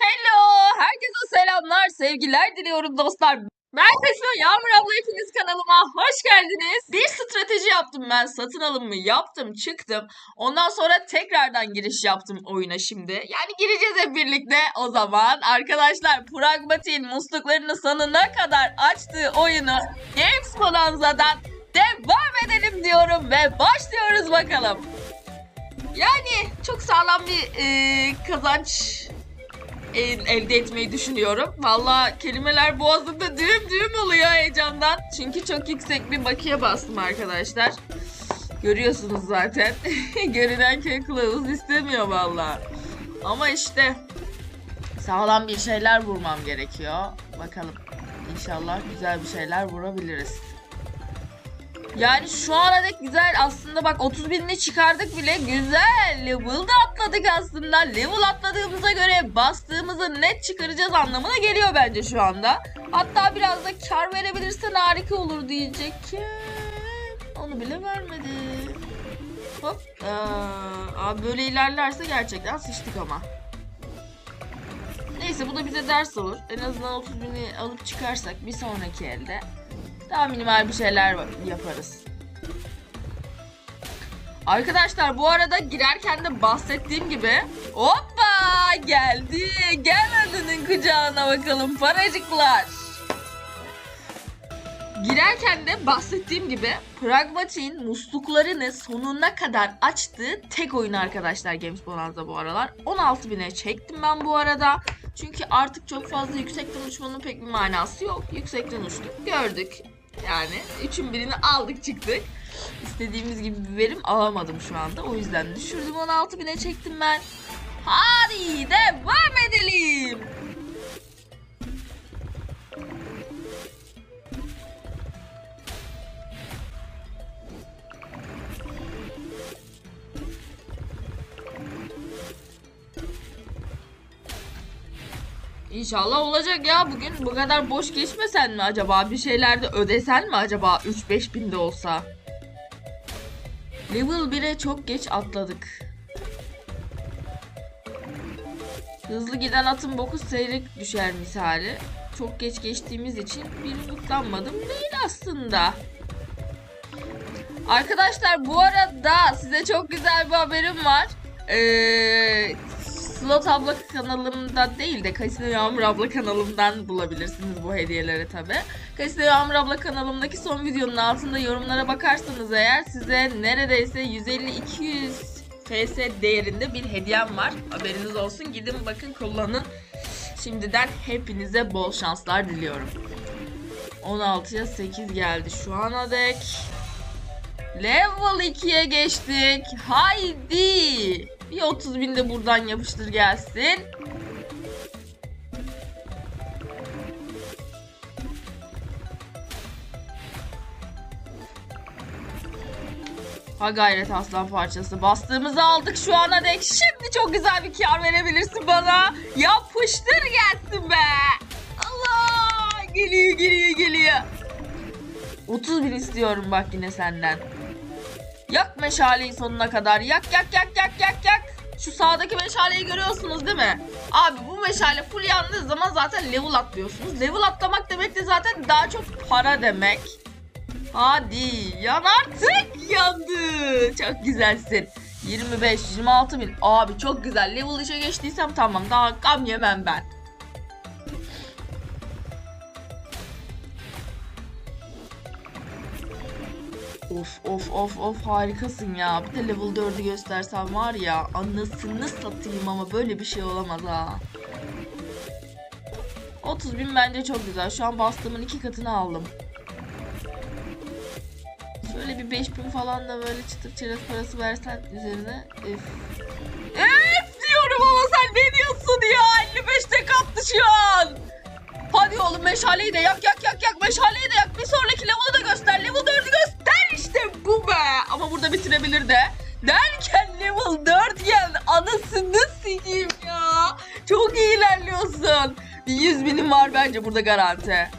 Hello, herkese selamlar, sevgiler diliyorum dostlar. Ben Tesla Yağmur abla hepiniz kanalıma hoş geldiniz. Bir strateji yaptım ben, satın alımı yaptım, çıktım. Ondan sonra tekrardan giriş yaptım oyuna şimdi. Yani gireceğiz hep birlikte o zaman. Arkadaşlar Pragmatik'in musluklarını sonuna kadar açtığı oyunu Games Bonanza'dan devam edelim diyorum ve başlıyoruz bakalım. Yani çok sağlam bir eee, kazanç el- elde etmeyi düşünüyorum. Valla kelimeler boğazımda düğüm düğüm oluyor heyecandan. Çünkü çok yüksek bir bakiye bastım arkadaşlar. Görüyorsunuz zaten. Görünen köy kılavuz istemiyor valla. Ama işte sağlam bir şeyler vurmam gerekiyor. Bakalım. İnşallah güzel bir şeyler vurabiliriz. Yani şu ana dek güzel aslında bak 30 binini çıkardık bile güzel. Level da atladık aslında. Level atladığımıza göre bastığımızı net çıkaracağız anlamına geliyor bence şu anda. Hatta biraz da kar verebilirsen harika olur diyecekken onu bile vermedi. Hop Aa, abi böyle ilerlerse gerçekten sıçtık ama. Neyse bu da bize ders olur. En azından 30 bini alıp çıkarsak bir sonraki elde daha minimal bir şeyler yaparız. Arkadaşlar bu arada girerken de bahsettiğim gibi hoppa geldi. Gel adının kucağına bakalım paracıklar. Girerken de bahsettiğim gibi Pragmatik'in musluklarını sonuna kadar açtığı tek oyun arkadaşlar Games Bonanza bu aralar. 16.000'e çektim ben bu arada. Çünkü artık çok fazla yüksekten uçmanın pek bir manası yok. Yüksekten uçtuk, gördük. Yani üçün birini aldık çıktık. İstediğimiz gibi bir verim alamadım şu anda. O yüzden düşürdüm 16.000'e çektim ben. Hadi devam edelim. İnşallah olacak ya bugün bu kadar boş geçmesen mi acaba? Bir şeyler de ödesen mi acaba 3-5 binde olsa? Level 1'e çok geç atladık. Hızlı giden atın boku seyrek düşer misali. Çok geç geçtiğimiz için bir mutlanmadım değil aslında. Arkadaşlar bu arada size çok güzel bir haberim var. Ee, Slot abla kanalımda değil de Kasino Yağmur abla kanalımdan bulabilirsiniz bu hediyeleri tabi. Kasino Yağmur abla kanalımdaki son videonun altında yorumlara bakarsanız eğer size neredeyse 150-200 FS değerinde bir hediyem var. Haberiniz olsun gidin bakın kullanın. Şimdiden hepinize bol şanslar diliyorum. 16'ya 8 geldi şu ana dek. Level 2'ye geçtik. Haydi. Bir 30 bin de buradan yapıştır gelsin. Ha gayret aslan parçası. Bastığımızı aldık şu ana dek. Şimdi çok güzel bir kar verebilirsin bana. Yapıştır gelsin be. Allah. Geliyor geliyor geliyor. 30 bin istiyorum bak yine senden. Yak meşaleyi sonuna kadar. Yak yak yak yak yak yak. Şu sağdaki meşaleyi görüyorsunuz değil mi? Abi bu meşale full yandığı zaman zaten level atlıyorsunuz. Level atlamak demek de zaten daha çok para demek. Hadi yan artık yandı. Çok güzelsin. 25, 26 bin. Abi çok güzel. Level 3'e geçtiysem tamam. Daha gam yemem ben. Of of of of harikasın ya. Bir de level 4'ü göstersen var ya anasını satayım ama böyle bir şey olamaz ha. 30 bin bence çok güzel. Şu an bastığımın iki katını aldım. Şöyle bir 5 bin falan da böyle çıtır çerez parası versen üzerine. Öf. Öf diyorum ama sen ne diyorsun ya? 55 tek attı şu an. Hadi oğlum meşaleyi de yak yak yak yak meşaleyi de yak. Bir sonraki level'ı da göster. Level 4'ü göster bu be. Ama burada bitirebilir de. Derken level 4 geldi. Anasını sikeyim ya. Çok iyi ilerliyorsun. Bir 100 binim var bence burada garanti.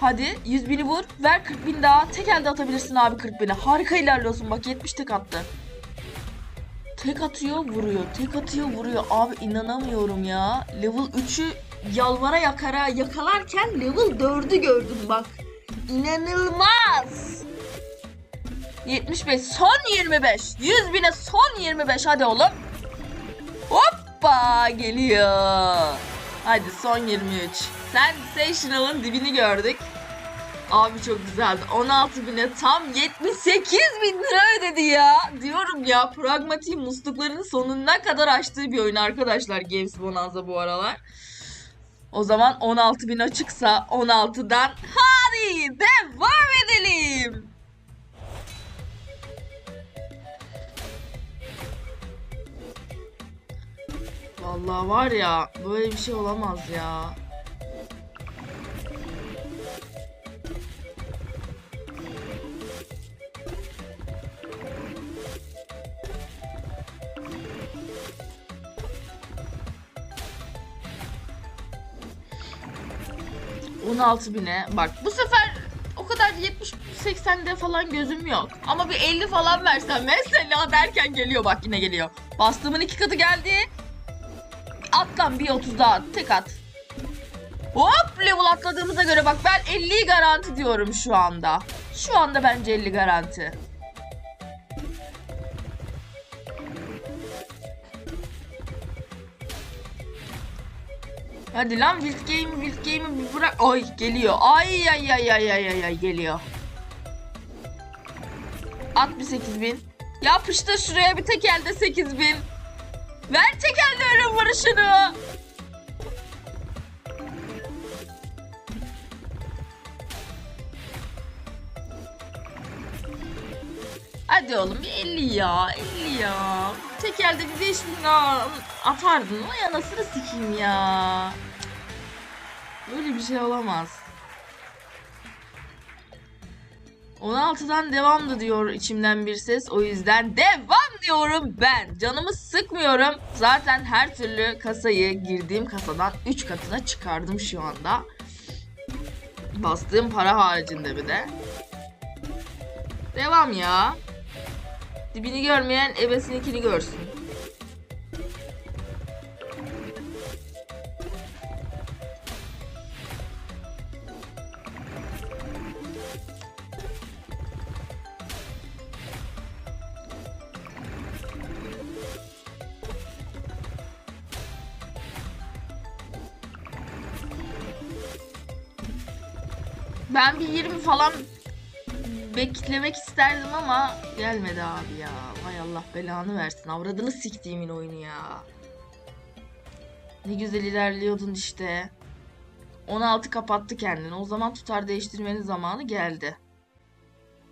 Hadi 100 bini vur. Ver 40 bin daha. Tek elde atabilirsin abi 40 bini. Harika ilerliyorsun. Bak 70 tek attı. Tek atıyor vuruyor. Tek atıyor vuruyor. Abi inanamıyorum ya. Level 3'ü yalvara yakara yakalarken level 4'ü gördüm bak. İnanılmaz. 75 son 25. 100 bine son 25 hadi oğlum. Hoppa geliyor. Hadi son 23. Sensational'ın dibini gördük. Abi çok güzeldi. 16 bine tam 78 bin lira ödedi ya. Diyorum ya pragmatik musluklarının sonuna kadar açtığı bir oyun arkadaşlar Games Bonanza bu aralar. O zaman 16 bin açıksa 16'dan hadi devam edelim. Vallahi var ya böyle bir şey olamaz ya. ...16 bine. Bak bu sefer o kadar 70-80'de falan gözüm yok. Ama bir 50 falan versem mesela derken geliyor bak yine geliyor. Bastığımın iki katı geldi. At lan bir 30 daha. Tek at. Hop level atladığımıza göre bak ben 50'yi garanti diyorum şu anda. Şu anda bence 50 garanti. Hadi lan Wild Game, Wild Game'i bırak. Ay geliyor. Ay ay ay ay ay ay ay geliyor. At bir 8000. Yapıştır şuraya bir tek elde 8000. Ver tek elde ölüm vuruşunu. Hadi oğlum bir 50 ya 50 ya. Tek elde bir 5000 daha atardın o ya nasıl sikeyim ya. Böyle bir şey olamaz. 16'dan devamdı diyor içimden bir ses. O yüzden devam diyorum ben. Canımı sıkmıyorum. Zaten her türlü kasayı girdiğim kasadan 3 katına çıkardım şu anda. Bastığım para haricinde bir de. Devam ya. Dibini görmeyen ebesininkini görsün. Ben bir 20 falan beklemek isterdim ama gelmedi abi ya. Vay Allah belanı versin. Avradını siktiğimin oyunu ya. Ne güzel ilerliyordun işte. 16 kapattı kendini. O zaman tutar değiştirmenin zamanı geldi.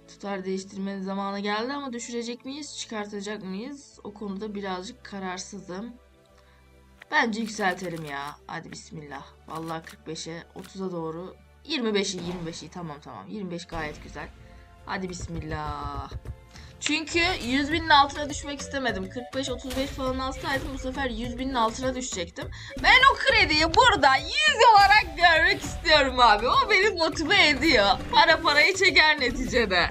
Tutar değiştirmenin zamanı geldi ama düşürecek miyiz, çıkartacak mıyız? O konuda birazcık kararsızım. Bence yükseltelim ya. Hadi bismillah. Vallahi 45'e, 30'a doğru 25'i 25'i tamam tamam 25 gayet güzel. Hadi bismillah. Çünkü 100 binin altına düşmek istemedim. 45-35 falan alsaydım bu sefer 100 binin altına düşecektim. Ben o krediyi burada 100 olarak görmek istiyorum abi. O beni motive ediyor. Para parayı çeker neticede.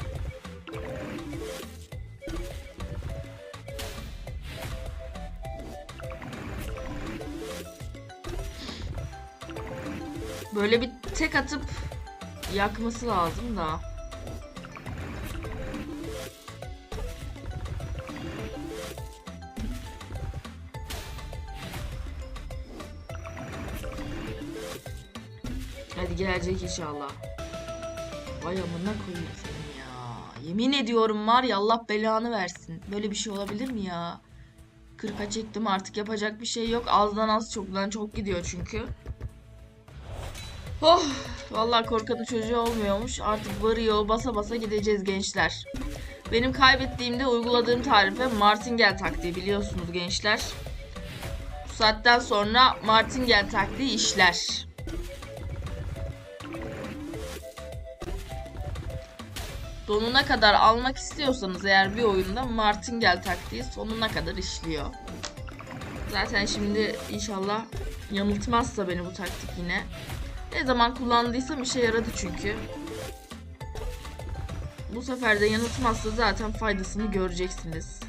Böyle bir tek atıp yakması lazım da. Hadi gelecek inşallah. Vay amına koyayım seni ya. Yemin ediyorum var ya Allah belanı versin. Böyle bir şey olabilir mi ya? 40'a çektim artık yapacak bir şey yok. Azdan az çoktan çok gidiyor çünkü. Oh, vallahi korkanın çocuğu olmuyormuş. Artık varıyor basa basa gideceğiz gençler. Benim kaybettiğimde uyguladığım tarife Martingale taktiği biliyorsunuz gençler. Bu saatten sonra Martingale taktiği işler. Sonuna kadar almak istiyorsanız eğer bir oyunda Martingale taktiği sonuna kadar işliyor. Zaten şimdi inşallah yanıltmazsa beni bu taktik yine. Ne zaman kullandıysam işe yaradı çünkü. Bu sefer de yanıltmazsa zaten faydasını göreceksiniz.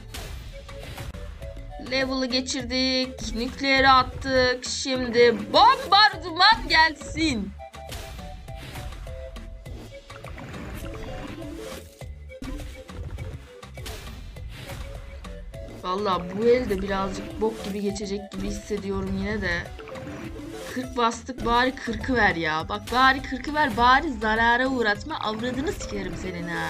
Level'ı geçirdik. Nükleere attık. Şimdi bombardıman gelsin. Valla bu el de birazcık bok gibi geçecek gibi hissediyorum yine de. 40 bastık bari 40'ı ver ya. Bak bari 40'ı ver bari zarara uğratma avradını sikerim senin ha.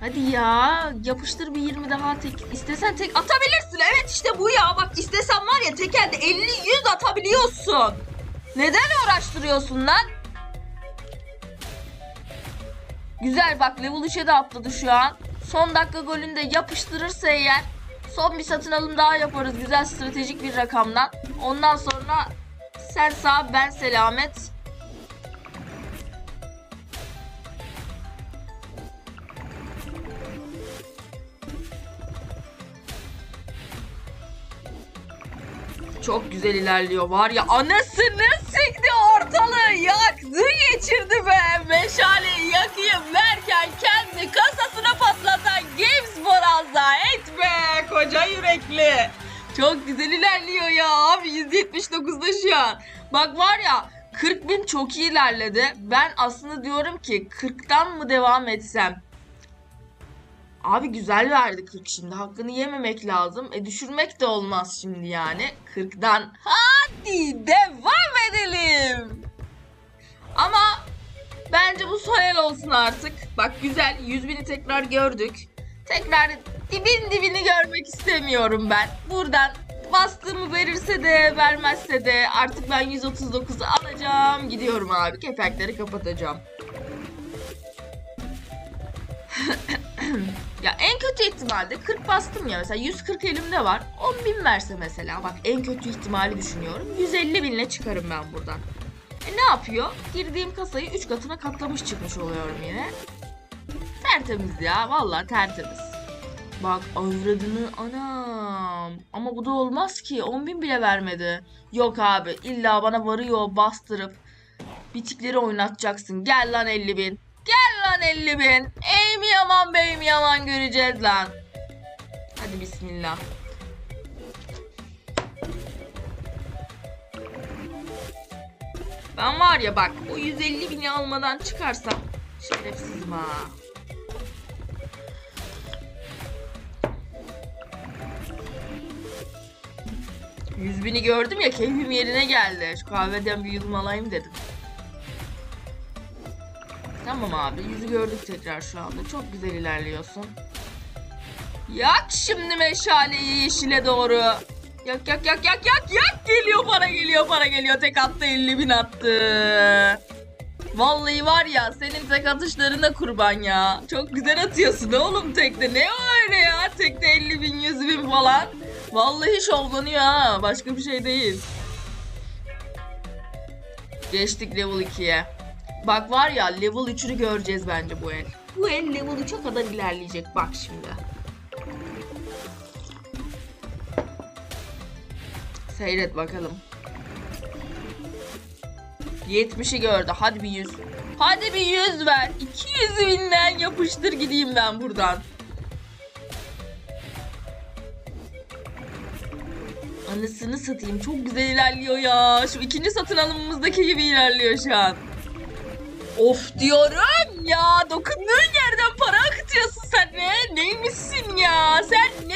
Hadi ya yapıştır bir 20 daha tek istesen tek atabilirsin evet işte bu ya bak istesen var ya tekelde 50 100 atabiliyorsun. Neden uğraştırıyorsun lan? Güzel bak level 3'e de atladı şu an. Son dakika golünde yapıştırırsa eğer son bir satın alım daha yaparız güzel stratejik bir rakamdan. Ondan sonra sen sağ ben selamet. Çok güzel ilerliyor var ya anasını sikti ortalığı yaktı geçirdi be meşaleyi yakayım derken kendi kasasına patlatan Games Bonanza et be koca yürekli. Çok güzel ilerliyor ya abi 179'da şu an. Bak var ya 40 bin çok iyi ilerledi. Ben aslında diyorum ki 40'tan mı devam etsem? Abi güzel verdi 40 şimdi. Hakkını yememek lazım. E düşürmek de olmaz şimdi yani. 40'dan. Hadi devam edelim. Son el olsun artık. Bak güzel 100 bini tekrar gördük. Tekrar dibin dibini görmek istemiyorum ben. Buradan bastığımı verirse de vermezse de artık ben 139'u alacağım. Gidiyorum abi. Kefekleri kapatacağım. Ya en kötü ihtimalde 40 bastım ya mesela 140 elimde var 10 bin verse mesela bak en kötü ihtimali düşünüyorum 150 binle çıkarım ben buradan. E ne yapıyor? Girdiğim kasayı 3 katına katlamış çıkmış oluyorum yine. Tertemiz ya vallahi tertemiz. Bak avradını anam. Ama bu da olmaz ki 10 bin bile vermedi. Yok abi illa bana varıyor bastırıp bitikleri oynatacaksın. Gel lan 50 bin. Gel lan 50 bin. Ey mi yaman bey mi yaman göreceğiz lan. Hadi bismillah. Ben var ya bak o 150 bini almadan çıkarsam şerefsizim ha. Yüz bini gördüm ya keyfim yerine geldi. Şu kahveden bir yudum alayım dedim. Tamam abi yüzü gördük tekrar şu anda. Çok güzel ilerliyorsun. Yak şimdi meşaleyi yeşile doğru. Yak yak yak yak yak yak geliyor para geliyor para geliyor. Tek attı 50 bin attı. Vallahi var ya senin tek atışlarına kurban ya. Çok güzel atıyorsun oğlum tekte. Ne öyle ya? Tekte 50 bin 100 bin falan. Vallahi şovlanıyor ha. Başka bir şey değil. Geçtik level 2'ye. Bak var ya level 3'ünü göreceğiz bence bu el. Bu el level 3'e kadar ilerleyecek bak şimdi. Seyret bakalım. 70'i gördü. Hadi bir 100. Hadi bir 100 ver. 200 binden yapıştır gideyim ben buradan. Anasını satayım. Çok güzel ilerliyor ya. Şu ikinci satın alımımızdaki gibi ilerliyor şu an. Of diyorum ya dokunduğun yerden para akıtıyorsun sen ne? Neymişsin ya? Sen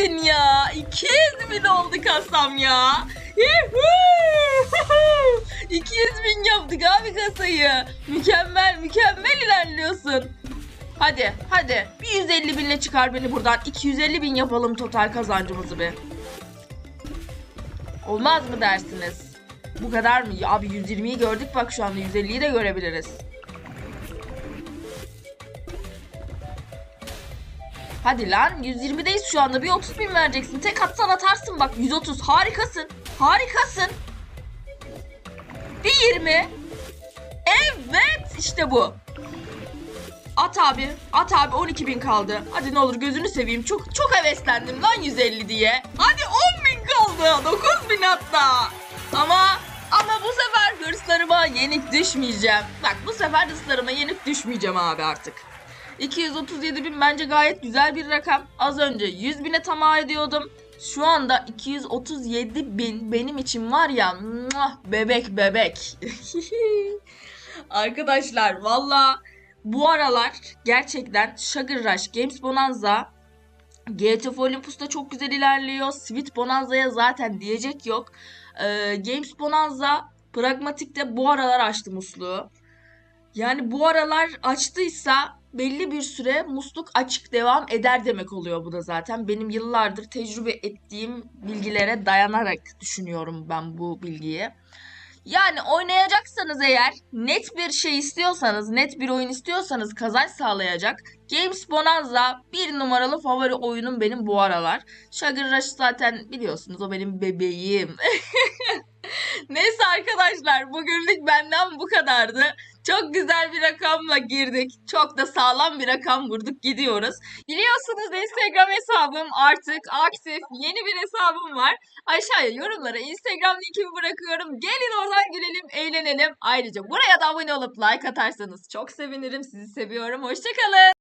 neymişsin ya? 200 bin oldu kasam ya. Yuhuu! 200 bin yaptık abi kasayı. Mükemmel mükemmel ilerliyorsun. Hadi hadi bir 150 binle çıkar beni buradan. 250 bin yapalım total kazancımızı bir. Olmaz mı dersiniz? Bu kadar mı? Abi 120'yi gördük bak şu anda 150'yi de görebiliriz. Hadi lan 120'deyiz şu anda bir 30 bin vereceksin. Tek atsan atarsın bak 130 harikasın. Harikasın. Bir 20. Evet işte bu. At abi. At abi 12 bin kaldı. Hadi ne olur gözünü seveyim. Çok çok heveslendim lan 150 diye. Hadi 10 bin kaldı. oldu. 9000 hatta. Ama ama bu sefer hırslarıma yenik düşmeyeceğim. Bak bu sefer hırslarıma yenik düşmeyeceğim abi artık. 237 bin bence gayet güzel bir rakam. Az önce 100 bine tamah ediyordum. Şu anda 237 bin benim için var ya muah, bebek bebek. Arkadaşlar valla bu aralar gerçekten Sugar Rush Games Bonanza GTF Olympus'ta çok güzel ilerliyor. Sweet Bonanza'ya zaten diyecek yok. Ee, Games Bonanza Pragmatik'te bu aralar açtı musluğu. Yani bu aralar açtıysa belli bir süre musluk açık devam eder demek oluyor bu da zaten. Benim yıllardır tecrübe ettiğim bilgilere dayanarak düşünüyorum ben bu bilgiyi. Yani oynayacaksanız eğer net bir şey istiyorsanız, net bir oyun istiyorsanız kazanç sağlayacak Games Bonanza bir numaralı favori oyunum benim bu aralar. Sugar Rush zaten biliyorsunuz o benim bebeğim. Neyse arkadaşlar bugünlük benden bu kadardı. Çok güzel bir rakamla girdik. Çok da sağlam bir rakam vurduk gidiyoruz. Biliyorsunuz Instagram hesabım artık aktif. Yeni bir hesabım var. Aşağıya yorumlara Instagram linkimi bırakıyorum. Gelin oradan gülelim, eğlenelim. Ayrıca buraya da abone olup like atarsanız çok sevinirim. Sizi seviyorum. Hoşçakalın.